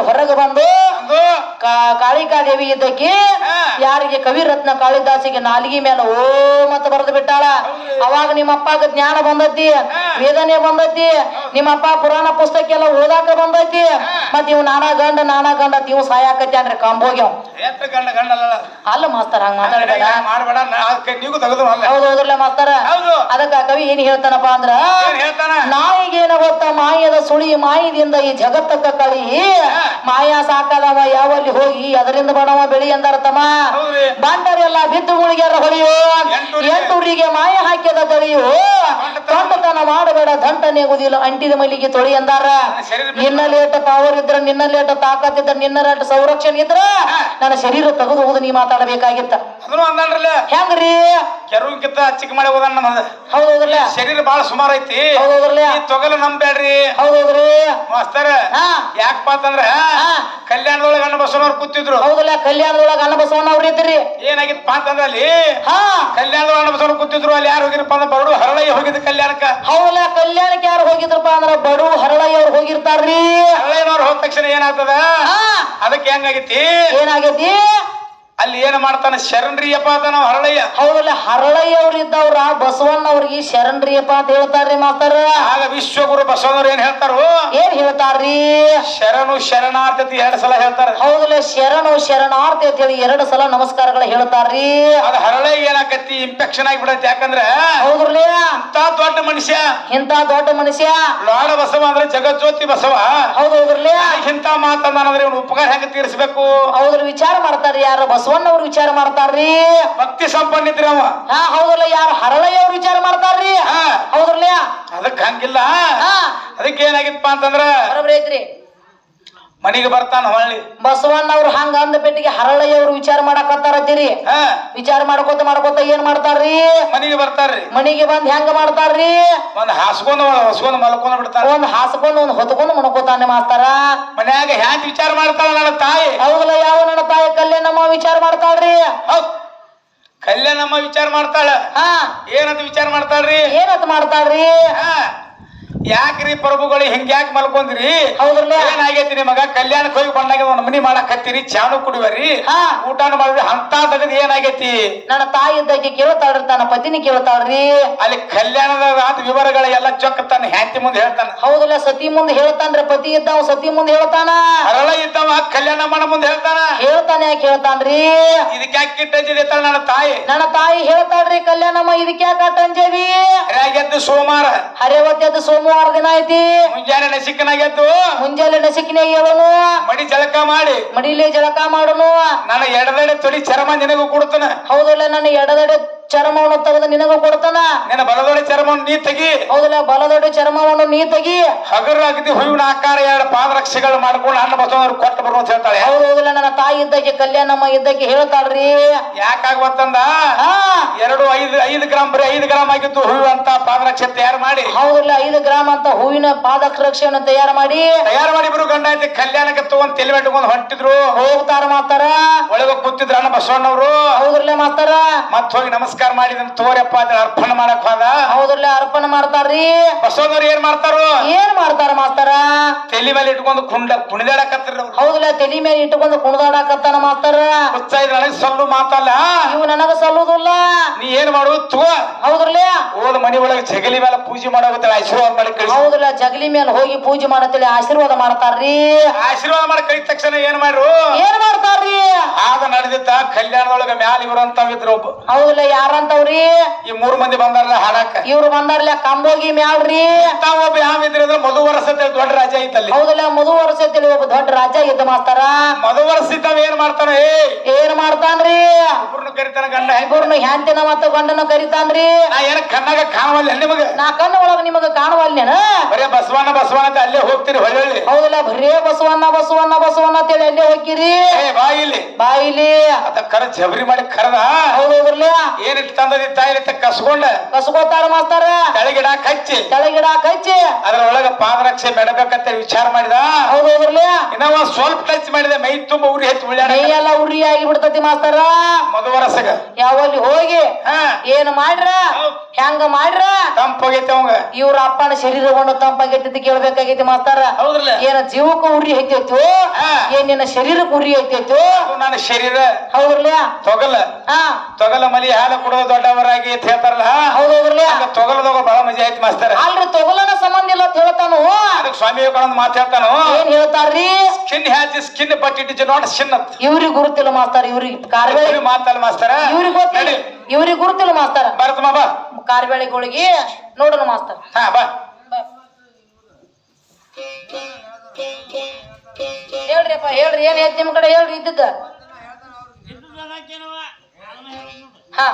ಹೊರಗೆ ಬಂದು ಅಂದು ಕಾ- ಕಾಳಿಕಾ ದೇವಿ ಇದ್ದಕ್ಕೆ ಯಾರಿಗೆ ಕವಿರತ್ನ ಕಾಳಿದಾಸಿಗೆ ನಾಲಿಗೆ ಮೇಲೆ ಓ ಮತ್ತ ಬರೆದು ಬಿಟ್ಟಾಳ. ಅವಾಗ ನಿಮ್ಮ ಅಪ್ಪಗ ಜ್ಞಾನ ಬಂದೈತಿ ವೇದನೆ ಬಂದೈತಿ ನಿಮ್ಮಪ್ಪ ಪುರಾಣ ಪುಸ್ತಕ ಎಲ್ಲ ಓದಾಕ ಬಂದೈತಿ ಮತ್ ಇವ್ ನಾನಾ ಗಂಡ ನಾನಾ ಗಂಡ ಅಂತ ಇವ್ ಸಾಯಾಕತ್ತಿ ಅಂದ್ರೆ ಕಂಬೋಗ್ಯಾವ ಅಲ್ಲ ಮಾಸ್ತರ್ ಹಂಗ ಮಾತಾಡಬೇಡ. ಮಾಸ್ತರ. ಅದಕ್ಕ ಕವಿ ಏನ್ ಹೇಳ್ತಾನಪ್ಪ ಅಂದ್ರ ನಾಯಿಗೇನ ಗೊತ್ತ ಮಾಯದ ಸುಳಿ ಮಾಯದಿಂದ ಈ ಜಗತ್ತಕ್ಕ ಕಳಿ ಮಾಯಾ ಸಾಕದವ ಯಾವಲ್ಲಿ ಹೋಗಿ ಅದರಿಂದ ಬಡವ ಬೆಳಿ ಅಂದಾರ ತಮ್ಮ? ಬಂಡರೆಲ್ಲ ಬಿದ್ದು ಮುಳುಗ್ಯಾರ ಹೊಳಿಯೋ ಎಂಟೂರಿಗೆ. ಮಾಯ ಹಾಕ್ಯದ ತೊಳಿಯೋ ತೊಂಡತನ ಮಾಡಬೇಡ ದಂಟ ನೆಗುದಿಲ್ಲ ಅಂಟಿದ ಮಲ್ಲಿಗೆ ತೊಳಿ ಎಂದಾರ? ನಿನ್ನ ಲೇಟ ಪವರ್ ಇದ್ರ ನಿನ್ನ ಲೇಟ ತಾಕತ್ ಇದ್ರ ನಿನ್ನ ಲೇಟ ಸಂರಕ್ಷಣೆ ಇದ್ರ? ನನ್ನ ಶರೀರ ತೆಗೆದು ಹೋಗುದು ನೀ ಮಾತಾಡಬೇಕಾಗಿತ್ತ. ಅದನ್ನು ಅಂದಲ್ರಲ್ಲ? ಹೆಂಗ್ರಿ? ಕೆರುವಿಗಿಂತ ಚಿಕ್ಕ ಮಳೆ ಹೋದಣ್ಣ ನಮ್ಮದು ಹೌದೌದ್ರಲ್ಲ ಶರೀರ ಬಾಳ ಸುಮಾರು ಐತಿ. ಹೌದೌದ್ರಲ್ಲ ಈ ತೊಗಲು ನಂಬ್ಯಾಡ್ರಿ. ಹೌದೌದ್ರಿ ಮಾಸ್ತರ ಹಾ. ಯಾಕಪ್ಪ ಅಂತಂದ್ರ ಹಾ. ಕಲ್ಯಾಣದೊಳಗ ಅಣ್ಣ ಬಸವನವ್ರು ಕೂತಿದ್ರು. ಹೌದಲ್ಲ ಕಲ್ಯಾಣದೊಳಗ ಅನ್ನ ಬಸವನ್ ಅವ್ರ ಇದ್ರಿ ಏನಾಗಿತ್ತಪ್ಪ ಅಂತಂದ್ರ ಅಲ್ಲಿ? ಹಾ. ಕಲ್ಯಾಣದೊಳಗ ಅಣ್ಣ ಬಸವನ್ ಕೂತಿದ್ರು ಅಲ್ಲಿ ಯಾರು ಹೋಗಿರಪ್ಪ ಅಂದ್ರೆ ಬರಡು ಹರಳಯ್ಯ ಹೋಗಿದ್ದು ಕಲ್ಯಾಣಕ್ಕ. ಹೌದಲ್ಲ ಕಲ್ಯಾಣಕ್ಕೆ ಯಾರು ಹೋಗಿದ್ರಪ್ಪ ಅಂದ್ರ ಬಡು ಹರಳಯ್ಯ ಅವ್ರು ಹೋಗಿರ್ತಾರ್ರಿ. ಹರಳಯ್ಯನವ್ರು ಹೋದ ತಕ್ಷಣ ಏನಾಗ್ತದ? ಹಾ. ಅದಕ್ಕೆ ಹೆಂಗಾಗೈತಿ ಏನಾಗೈತಿ? ಅಲ್ಲಿ ಏನ್ ಮಾಡ್ತಾನೆ? ಶರಣ್ರಿಯಪ್ಪ ನಾವು ಹರಳಯ್ಯ. ಹೌದಲ್ಲ ಹರಳಯ್ಯ ಅವ್ರ ಇದ್ದವ್ರ ಬಸವಣ್ಣ ಅವ್ರಿಗೆ ಶರಣ್ರಿಯಪ್ಪ ಅಂತ ಹೇಳ್ತಾರ್ರಿ ಮಾಸ್ತರ. ಆಗ ವಿಶ್ವಗುರು ಬಸವಣ್ಣವ್ರು ಏನ್ ಹೇಳ್ತಾರು? ಏನ್ ಹೇಳ್ತಾರ್ರಿ? ಶರಣು ಶರಣಾರ್ಥತಿ ಎರಡ್ ಸಲ ಹೇಳ್ತಾರ. ಹೌದಲ್ಲ ಶರಣು ಶರಣಾರ್ಥಿ ಅಂತ ಹೇಳಿ ಎರಡು ಸಲ ನಮಸ್ಕಾರಗಳ ಹೇಳ್ತಾರ್ರಿ. ಅದ ಹರಳಯ್ಯ ಏನಾಕತಿ ಇನ್ಫೆಕ್ಷನ್ ಆಗಿಬಿಡತ್ತೆ. ಯಾಕಂದ್ರೆ ಹೌದ್ರಲ್ಲೇ ಅಂತ ದೊಡ್ಡ ಮನುಷ್ಯ ಇಂತ ದೊಡ್ಡ ಮನುಷ್ಯ? ಲಾಡ ಬಸವ ಅಂದ್ರೆ ಜಗಜ್ಯೋತಿ ಬಸವ. ಹೌದು ಇಂತ ಮಾತಂದ್ರೆ ಇವನು ಉಪಕಾರ ಹೆಂಗ ತೀರಿಸಬೇಕು? ಅವ್ರ ವಿಚಾರ ಮಾಡ್ತಾರ ಯಾರು? ಬಸವಣ್ಣ ಅವ್ರು ವಿಚಾರ ಮಾಡ್ತಾರ್ರಿ? ಭಕ್ತಿ ಸಂಪನ್ನ ಇದ್ರಿ ಅವ. ಹಾ ಹೌದಲ್ಲ ಯಾರು? ಹರಳಯ್ಯ ಅವ್ರು ವಿಚಾರ ಮಾಡ್ತಾರ್ರಿ? ಹಾ. ಹೌದ್ರಲ್ಲೇ ಅದಕ್ಕೆ ಹಂಗಿಲ್ಲ. ಅದಕ್ಕೆ ಏನಾಗಿತ್ತಪ್ಪ ಅಂತಂದ್ರ ಬರೋಬ್ರಿ ಐತ್ರಿ. ಮನಿಗೆ ಬರ್ತಾನ ಹೊಳ್ಳಿ. ಬಸವಣ್ಣ ಅವ್ರು ಹಂಗ ಅಂದ ಪೆಟ್ಟಿಗೆ ಹರಳಯ್ಯ ಅವ್ರು ವಿಚಾರ ಮಾಡಕತ್ತಾರತ್ತೀರಿ ಹಾ. ವಿಚಾರ ಮಾಡ್ಕೋತ ಮಾಡ್ಕೋತ ಏನ್ ಮಾಡ್ತಾರ್ರಿ? ಮನಿಗೆ ಬರ್ತಾರ್ರಿ. ಮನಿಗೆ ಬಂದ್ ಹೆಂಗ ಮಾಡ್ತಾರ್ರಿ? ಒಂದ್ ಹಾಸ್ಕೊಂಡ್ ಹೊಸ್ಕೊಂಡ್ ಮಲ್ಕೊಂಡ್ ಬಿಡ್ತಾರ ಒಂದ್ ಹಾಸ್ಕೊಂಡ್ ಒಂದ್ ಹೊತ್ಕೊಂಡ್ ಮುಣ್ಕೋತಾನೆ ಮಾಡ್ತಾರ ಮನ್ಯಾಗ ಹ್ಯಾಂಗ ವಿಚಾರ ಮಾಡ್ತಾಳ ನನ್ನ ತಾಯಿ? ಹೌದಲ್ಲ ಯಾವ ನನ್ನ ತಾಯಿ ಕಲ್ಯಾಣಮ್ಮ ವಿಚಾರ ಮಾಡ್ತಾಳ್ರಿ? ಹೌದ್. ಕಲ್ಯಾಣಮ್ಮ ವಿಚಾರ ಮಾಡ್ತಾಳ. ಹಾ. ಏನಂತ ವಿಚಾರ ಮಾಡ್ತಾಳ್ರಿ? ಏನಂತ ಮಾಡ್ತಾಳ್ರಿ? ಹಾ. ಯಾಕ್ರಿ ಪ್ರಭುಗಳು ಹಿಂಗ್ಯಾಕ್ ಮಲ್ಕೊಂದ್ರಿ? ಹೌದ್ರಲ್ಲ? ಏನಾಗೈತಿ ನಿಮಗ? ಕಲ್ಯಾಣಕ್ಕೆ ಹೋಗಿ ಬಂದಾಗ ಒಂದ್ ಮನಿ ಮಾಡಕ್ ಹತ್ತಿರಿ ಚಾನು ಕುಡಿವರಿ. ಹಾ. ಊಟನು ಮಾಡಿದ್ರಿ ಅಂತ ತಗದ್ ಏನಾಗೈತಿ? ನನ್ನ ತಾಯಿ ಇದ್ದಕ್ಕೆ ಕೇಳ್ತಾಳ್ರಿ ತನ್ನ ಪತಿನಿ ಕೇಳ್ತಾಳ್ರಿ. ಅಲ್ಲಿ ಕಲ್ಯಾಣದ ವಿವರಗಳ ಎಲ್ಲಾ ಚೊಕ್ಕ ಹ್ಯಾಂತಿ ಮುಂದೆ ಹೇಳ್ತಾನ? ಹೌದಲ್ಲ ಸತಿ ಮುಂದೆ ಹೇಳ್ತಾನ್ರಿ ಪತಿ ಇದ್ದಾವ ಸತಿ ಮುಂದೆ ಹೇಳ್ತಾನ. ಹರಳ ಇದ್ದಾವ ಕಲ್ಯಾಣ ಮಾಡ ಮುಂದೆ ಹೇಳ್ತಾನ? ಹೇಳ್ತಾನೆ ಯಾಕೆ ಹೇಳ್ತಾನ್ರಿ? ಇದಕ್ಕೆ ಯಾಕೆ ಕಿಟ್ಟಂಜಿದೆ ನನ್ನ ತಾಯಿ? ನನ್ನ ತಾಯಿ ಹೇಳ್ತಾಳ್ರಿ ಕಲ್ಯಾಣಮ್ಮ ಇದಕ್ಕೆ ಯಾಕೆ ಅಟ್ಟಂಜೇವಿ ಹರ್ಯಾಗೆದ್ದು ಸೋಮವಾರ ಹರಿವತ್ಯದ ಸೋಮವಾರ ದಿನ ಐತಿ. ಮುಂಜಾನೆ ನಸಿಕನಾಗೆದ್ದು ಮುಂಜಾನೆ ನಸಿಕನೇ ಹೇಳೋನು ಮಡಿ ಜಳಕ ಮಾಡಿ. ಮಡಿಲಿ ಜಳಕ ಮಾಡೋನು. ನನ್ನ ಎಡದಡೆ ತೊಳಿ ಚರ್ಮ ನಿನಗೂ ಕೊಡ್ತಾನ. ಹೌದಲ್ಲ ನನ್ನ ಎಡದಡೆ ಚರ್ಮವನ್ನು ತೆಗೆದು ನಿನಗೂ ಕೊಡ್ತಾನ? ನಿನ್ನ ಬಲದೊಡೆ ಚರ್ಮವನ್ನು ನೀ ತೆಗಿ. ಹೌದಲ್ಲ ಬಲದೊಡೆ ಚರ್ಮವನ್ನು ನೀ ತೆಗಿ. ಹಗರ ಅಗದಿ ಹೂವಿನ ಆಕಾರ ಎರಡು ಪಾದರಕ್ಷೆಗಳು ಮಾಡ್ಕೊಂಡು ಅಣ್ಣ ಬಸವನವ್ರು ಕೊಟ್ಟು ಬರು ಅಂತ ಹೇಳ್ತಾಳೆ. ಹೌದು ಹೌದಲ್ಲ ನನ್ನ ತಾಯಿ ಇದ್ದಕ್ಕೆ ಕಲ್ಯಾಣಮ್ಮ ಇದ್ದಕ್ಕೆ ಹೇಳ್ತಾಳ್ರಿ. ಯಾಕಾಗ್ವತ್ತಂದ ಎರಡು ಐದು ಐದು ಗ್ರಾಮ್ ಬರೀ ಐದು ಗ್ರಾಮ್ ಆಗಿದ್ದು ಹೂವು ಅಂತ ಪಾದರಕ್ಷೆ ತಯಾರು ಮಾಡಿ. ಹೌದಲ್ಲ ಐದು ಗ್ರಾಮ್ ಅಂತ ಹೂವಿನ ಪಾದರಕ್ಷೆಯನ್ನು ತಯಾರು ಮಾಡಿ. ತಯಾರು ಮಾಡಿ ಇಬ್ರು ಗಂಡ ಐತಿ ಕಲ್ಯಾಣಕ್ಕೆ ತಗೊಂಡ್ ತಲೆ ಬೆಟ್ಕೊಂಡು ಹೊಂಟಿದ್ರು. ಹೋಗ್ತಾರ ಮಾತಾರ. ಒಳಗ ಕೂತಿದ್ರ ಅಣ್ಣ ಬಸವಣ್ಣವ್ರು. ಹೌದ್ರಲ್ಲ ಮಾಸ್ತಾರ? ಮತ್ ಹೋಗಿ ನಮಸ್ಕಾರ ಮಾಡಿದನ್ ತೋರಪ್ಪ ಅದ್ರ ಅರ್ಪಣೆ ಮಾಡಕ್ ಹೋದ? ಹೌದ್ರಲ್ಲ ಅರ್ಪಣೆ ಮಾಡ್ತಾರ್ರಿ? ಬಸವನವ್ರು ಏನ್ ಮಾಡ್ತಾರು? ಏನ್ ಮಾಡ್ತಾರ ಮಾಸ್ತಾರ? ತಲೆ ಮೇಲೆ ಇಟ್ಕೊಂಡು ಕುಂಡ ಕುಣಿದಾಡಕತ್ತಿರ ಹೌದಲ್ಲ ತಲಿ ಮೇಲೆ ಇಟ್ಕೊಂಡು ಕುಣಿದಾಡಕತ್ತಾನ ಮಾಸ್ತಾರ? ಹುಚ್ಚ ನನಗೆ ಸಲ್ಲು ಮಾತಲ್ಲ. ಇವು ನನಗ ಸಲ್ಲುದಿಲ್ಲ. ನೀ ಏನ್ ಮಾಡು ತೋ. ಹೌದ್ರಲ್ಲ? ಓದ್ ಮನಿ ಒಳಗೆ ಜಗಲಿ ಮೇಲೆ ಪೂಜೆ ಮಾಡೋಗುತ್ತೆ ಆಶೀರ್ವಾದ ಮಾಡಿ ಕಳಿಸಿ. ಹೌದಲ್ಲ ಜಗಲಿ ಮೇಲೆ ಹೋಗಿ ಪೂಜೆ ಮಾಡತ್ತೇಳಿ ಆಶೀರ್ವಾದ ಮಾಡ್ತಾರ್ರಿ? ಆಶೀರ್ವಾದ ಮಾಡಿ ಕಳಿದ ತಕ್ಷಣ ಏನ್ ಮಾಡ್ರು? ಏನ್ ಮಾಡ್ತಾರ್ರಿ? ಆಗ ನಡೆದಿತ್ತ ಕಲ್ಯಾಣದೊಳಗ ಮ್ಯಾಲ ಇವ್ರಂತ ಇದ್ರು ಒಬ್ಬ. ಹೌದಲ್ಲ ಯಾರಂತವ್ರಿ? ಈ ಮೂರ್ ಮಂದಿ ಬಂದಾರಲ್ಲ ಹಾಡಾಕ ಇವ್ರು ಬಂದಾರಲ್ಲ ಕಂಬೋಗಿ ಮ್ಯಾಲ್ರಿ ತಾವ ಒಬ್ಬ ಯಾವ ಇದ್ರಿ ಅಂದ್ರೆ ಮಧು ವರ್ಷ ದೊಡ್ಡ ರಾಜ ಐತಲ್ಲಿ. ಹೌದಲ್ಲ ಮಧು ವರ್ಷ ಒಬ್ಬ ದೊಡ್ಡ ರಾಜ ಇದ್ದ ಮಾಸ್ತಾರ ಮಧು ವರ್ಷ ಇದ್ದಾವ ಏನ್ ಮಾಡ್ತಾನ ಏನ್ ಮಾಡ್ತಾನ್ರಿ? ಕರಿತಾನ ಗಂಡ ಇಬ್ಬರನ್ನು ಹ್ಯಾಂತಿನ ಮತ್ತ ಗಂಡನ ಕರಿತಾನ್ರಿ? ನಾ ಏನ ಕಣ್ಣಾಗ ಕಾಣವಲ್ಲ ನಿಮಗ ನಾ ಕಣ್ಣು ಒಳಗ ನಿಮಗ ಕಾಣವಲ್ಲೇನ ಬರೇ ಬಸವಣ್ಣ ಬಸವಣ್ಣ ಅಂತ ಅಲ್ಲೇ ಹೋಗ್ತೀರಿ ಹೊಳ್ಳಿ. ಹೌದಲ್ಲ ಬರೇ ಬಸವಣ್ಣ ಬಸವಣ್ಣ ಬಸವಣ್ಣ ಅಂತೇಳಿ ಅಲ್ಲೇ ಹೋಗಿರಿ ಏ ಬಾ ಇಲ್ಲಿ ಬಾಯಿಲಿ. ಅದ ಕರ ಜಬರಿ ಮಾಡಿ ಕರದ. ಹೌದು ಏನಿಟ್ಟು ತಂದದಿ ತಾಯಿ ಕಸ್ಕೊಂಡ. ಕಸ್ಕೋತಾರ ಮಾಸ್ತಾರ? ತೆಳಗಿಡಾಕ್ ಕಚ್ಚಿ ಕೆಳಗಿಡ ಕಚ್ಚಿ ಅದ್ರ ಒಳಗ ಪಾದರಕ್ಷೆ ಮೆಡಬೇಕಂತ ವಿಚಾರ ಮಾಡಿದ? ಹೌದು ಹೌದ್ರಲ್ಲ ಇನ್ನ ಒಂದ್ ಸ್ವಲ್ಪ ಟಚ್ ಮಾಡಿದೆ ಮೈ ತುಂಬ ಉರಿ ಹೆಚ್ಚು ಉಳ್ಯಾಡ ಮೈಯೆಲ್ಲ ಉರಿ ಆಗಿ ಬಿಡ್ತತಿ ಮಾಸ್ತರ. ಮಧುವರಸಗ. ಯಾವಲ್ಲಿ ಹೋಗಿ ಹಾ. ಏನ್ ಮಾಡ್ರ? ಹೆಂಗ ಮಾಡ್ರ? ತಂಪಾಗೈತೆ ಅವಂಗ. ಇವ್ರ ಅಪ್ಪನ ಶರೀರವನ್ನು ತಂಪಾಗೈತಿ ಕೇಳ್ಬೇಕಾಗೈತಿ ಮಾಸ್ತಾರ. ಹೌದ್ರಲ್ಲ? ಏನ ಜೀವಕ್ಕೂ ಉರಿ ಐತೈತೋ. ಏನ್ ನಿನ್ನ ಶರೀರಕ್ಕೆ ಉರಿ ಐತೈತು ಅದು ನನ್ನ ಶರೀರ. ಹೌದ್ರಲ್ಲ? ತೊಗಲ. ಹಾ. ತೊಗಲ ಮಲಿ ಹಾಲು ಕುಡಿದ ದೊಡ್ಡವರಾಗಿ ಅಂತ ಹೇಳ್ತಾರಲ್ಲ ಹೌದೌದ್ರಲ್ಲ ತೊಗಲದೋಗ ತೊಗಲದಾಗ ಬಹಳ ಮಜಾ ಐತಿ ಮಾಸ್ತರ. ಅಲ್ರಿ ತೊಗಲನ ಸಂಬಂಧ ಇಲ್ಲ ಅಂತ ಹೇಳ್ತಾನು. ಅದಕ್ಕೆ ಸ್ವಾಮಿ ವಿವೇಕಾನಂದ ಮಾತು ಹೇಳ್ತಾನು. ಏನ್ ಹೇಳ್ತಾರ್ರಿ? Skin has skin but it is not ಅಂತ ಇವ್ರಿಗೆ ಗುರುತಿಲ್ಲ ಮಾಸ್ತಾರ ಇವ್ರಿಗೆ ಕಾರ್ಬೇಳಿ ಮಾತಲ್ಲ ಮಾಸ್ತರ. ಇವ್ರಿಗೆ ಗೊತ್ತಿಲ್ಲ. ನಡಿ. ಇವ್ರಿಗೆ ಗುರುತಿಲ್ಲ ಮಾಸ್ತಾರ. ಬರ್ತಮ್ಮ ಬಾ. ಕಾರ್ಬೇಳಿಗಳಿಗೆ ನೋಡೋಣ ಮಾಸ್ತಾರ. ಹಾ ಬಾ. ಹೇಳ್ರಿಪ್ಪ ಹೇಳ್ರಿ ಏನ್ ಐತಿ ನಿಮ್ ಕಡೆ? ಹೇಳ್ರಿ ಇದ್ದದ್ದ. ಹಾ